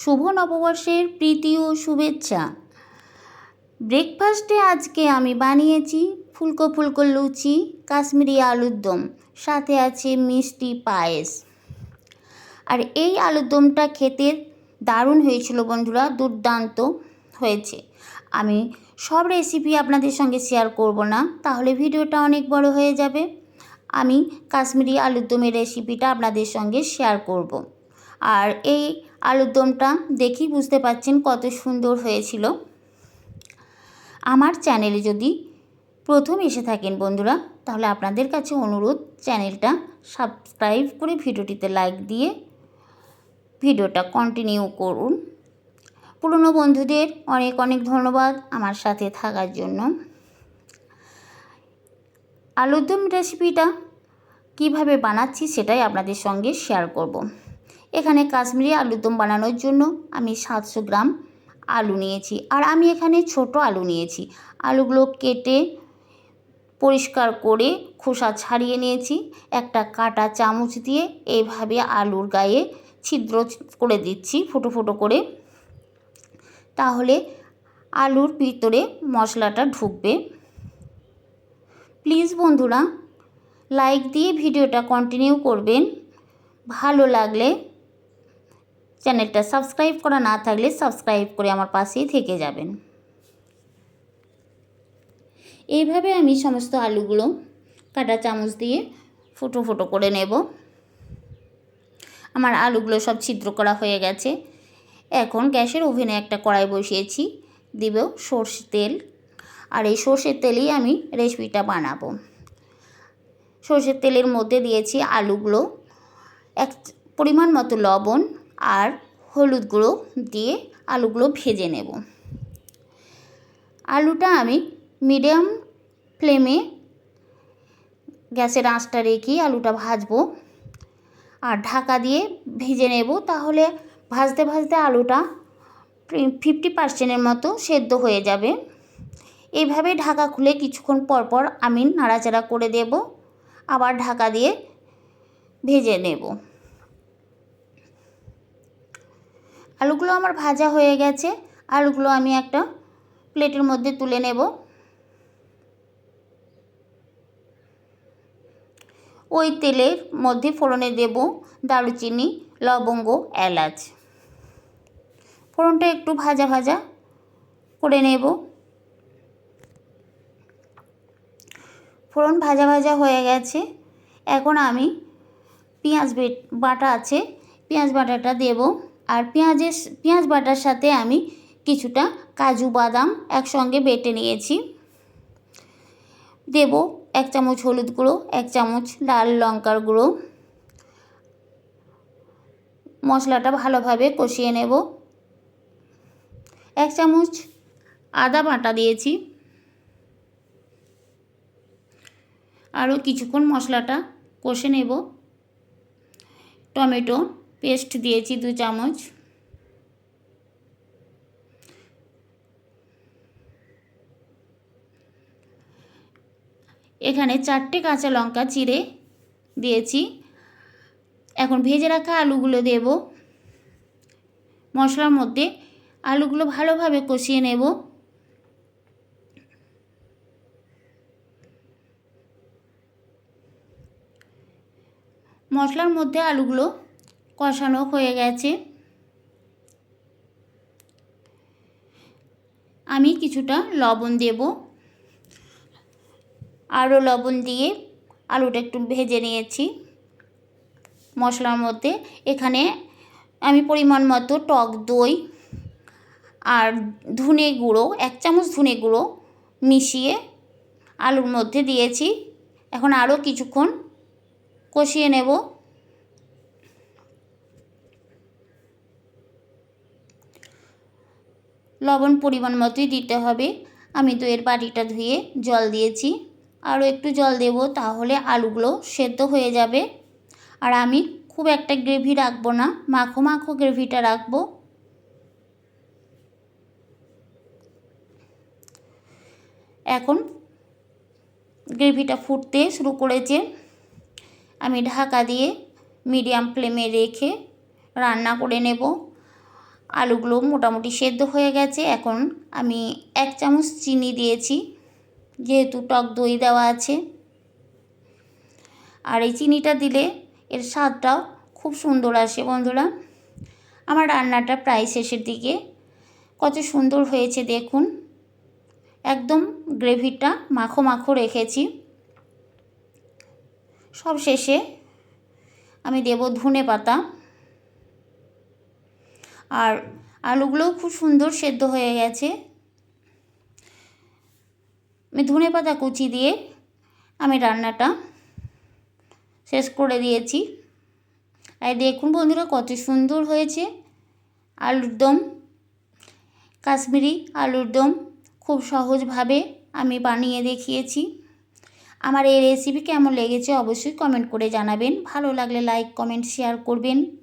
শুভ নববর্ষের প্রীতি ও শুভেচ্ছা। ব্রেকফাস্টে আজকে আমি বানিয়েছি ফুলকো ফুলকো লুচি, কাশ্মীরি আলুর দম, সাথে আছে মিষ্টি পায়েস। আর এই আলুর দমটা খেতে দারুণ হয়েছিল বন্ধুরা, দুর্দান্ত হয়েছে। আমি সব রেসিপি আপনাদের সঙ্গে শেয়ার করব না, তাহলে ভিডিওটা অনেক বড় হয়ে যাবে। আমি কাশ্মীরি আলুর দমের রেসিপিটা আপনাদের সঙ্গে শেয়ার করব। আর এই আলুর দমটা দেখেই বুঝতে পাচ্ছেন কত সুন্দর হয়েছিল। আমার চ্যানেলে যদি প্রথম এসে থাকেন বন্ধুরা, তাহলে আপনাদের কাছে অনুরোধ, চ্যানেলটা সাবস্ক্রাইব করে ভিডিওটিতে লাইক দিয়ে ভিডিওটা কন্টিনিউ করুন। পুরনো বন্ধুদের অনেক অনেক ধন্যবাদ আমার সাথে থাকার জন্য। আলুর দম রেসিপিটা কীভাবে বানাচ্ছি সেটাই আপনাদের সঙ্গে শেয়ার করব। এখানে কাশ্মীরি আলুর দম বানানোর জন্য আমি সাতশো গ্রাম আলু নিয়েছি। আর আমি এখানে ছোট আলু নিয়েছি। আলুগুলো কেটে পরিষ্কার করে খোসা ছাড়িয়ে নিয়েছি। একটা কাটা চামচ দিয়ে এইভাবে আলুর গায়ে ছিদ্র করে দিচ্ছি ফুটো ফুটো করে। তাহলে আলুর ভিতরে মশলাটা ঢুকবে। প্লিজ বন্ধুরা, লাইক দিয়ে ভিডিওটা কন্টিনিউ করবেন। ভালো লাগলে চ্যানেলটা সাবস্ক্রাইব করা না থাকলে সাবস্ক্রাইব করে আমার পাশেই থেকে যাবেন। এইভাবে আমি সমস্ত আলুগুলো কাটা চামচ দিয়ে ফুটো ফুটো করে নেব। আমার আলুগুলো সব ছিদ্র করা হয়ে গেছে। এখন গ্যাসের ওভেনে একটা কড়াই বসিয়েছি, দিব সর্ষে তেল। আর এই সর্ষের তেলেই আমি রেসিপিটা বানাবো। সর্ষের তেলের মধ্যে দিয়েছি আলুগুলো, এক পরিমাণ মতো লবণ আর হলুদ গুঁড়ো দিয়ে আলুগুলো ভেজে নেব। আলুটা আমি মিডিয়াম ফ্লেমে গ্যাসের আঁচটা রেখে আলুটা ভাজবো আর ঢাকা দিয়ে ভেজে নেব। তাহলে ভাজতে ভাজতে আলুটা ফিফটি পার্সেন্টের মতো সেদ্ধ হয়ে যাবে। এইভাবে ঢাকা খুলে কিছুক্ষণ পর পর আমি নাড়াচাড়া করে দেব। আবার ঢাকা দিয়ে ভেজে নেব। আলুগুলো আমার ভাজা হয়ে গেছে। আলুগুলো আমি একটা প্লেটের মধ্যে তুলে নেব। ওই তেলের মধ্যে ফোড়নে দেব দারুচিনি, লবঙ্গ, এলাচ। ফোড়নটা একটু ভাজা ভাজা করে নেব। ফোড়ন ভাজা ভাজা হয়ে গেছে। এখন আমি পেঁয়াজ বাটা আছে, পেঁয়াজ বাটাটা দেব। আর পেঁয়াজের পেঁয়াজ বাটার সাথে আমি কিছুটা কাজু বাদাম একসঙ্গে বেটে নিয়েছি। দেব এক চামচ হলুদ গুঁড়ো, এক চামচ লাল লঙ্কার গুঁড়ো। মশলাটা ভালোভাবে কষিয়ে নেব। এক চামচ আদা বাটা দিয়েছি। আরও কিছুক্ষণ মশলাটা কষে নেব। টমেটো পেস্ট দিয়েছি দু চামচ। এখানে চারটে কাঁচা লঙ্কা চিড়ে দিয়েছি। এখন ভেজে রাখা আলুগুলো দেব। মশলার মধ্যে আলুগুলো ভালোভাবে কষিয়ে নেব। মশলার মধ্যে আলুগুলো কষানো হয়ে গেছে। আমি কিছুটা লবণ দেব। আরও লবণ দিয়ে আলুটা একটু ভেজে নিয়েছি। মশলার মধ্যে এখানে আমি পরিমাণ মতো টক দই আর ধনে গুঁড়ো, এক চামচ ধনে গুঁড়ো মিশিয়ে আলুর মধ্যে দিয়েছি। এখন আরও কিছুক্ষণ কষিয়ে নেব। লবণ পরিমাণ মতোই দিতে হবে। আমি দইয়ের বাটিটা ধুয়ে জল দিয়েছি। আরও একটু জল দেব তাহলে আলুগুলো সেদ্ধ হয়ে যাবে। আর আমি খুব একটা গ্রেভি রাখব না, মাখো মাখো গ্রেভিটা রাখব। এখন গ্রেভিটা ফুটতে শুরু করেছে। আমি ঢাকা দিয়ে মিডিয়াম ফ্লেমে রেখে রান্না করে নেব। আলুগুলো মোটামুটি সেদ্ধ হয়ে গেছে। এখন আমি এক চামচ চিনি দিয়েছি, যেহেতু টক দই দেওয়া আছে। আর এই চিনিটা দিলে এর স্বাদটাও খুব সুন্দর আসে বন্ধুরা। আমার রান্নাটা প্রায় শেষের দিকে। কত সুন্দর হয়েছে দেখুন। একদম গ্রেভিটা মাখো মাখো রেখেছি। সব শেষে আমি দেব ধনে পাতা আর আলুগুলোও খুব সুন্দর সেদ্ধ হয়ে গেছে। আমি ধনে পাতা কুচি দিয়ে আমি রান্নাটা শেষ করে দিয়েছি। আর দেখুন বন্ধুরা কত সুন্দর হয়েছে। আলুর দম, কাশ্মীরি আলুর দম খুব সহজভাবে আমি বানিয়ে দেখিয়েছি। আমার এই রেসিপি কেমন লেগেছে অবশ্যই কমেন্ট করে জানাবেন। ভালো লাগলে লাইক কমেন্ট শেয়ার করবেন।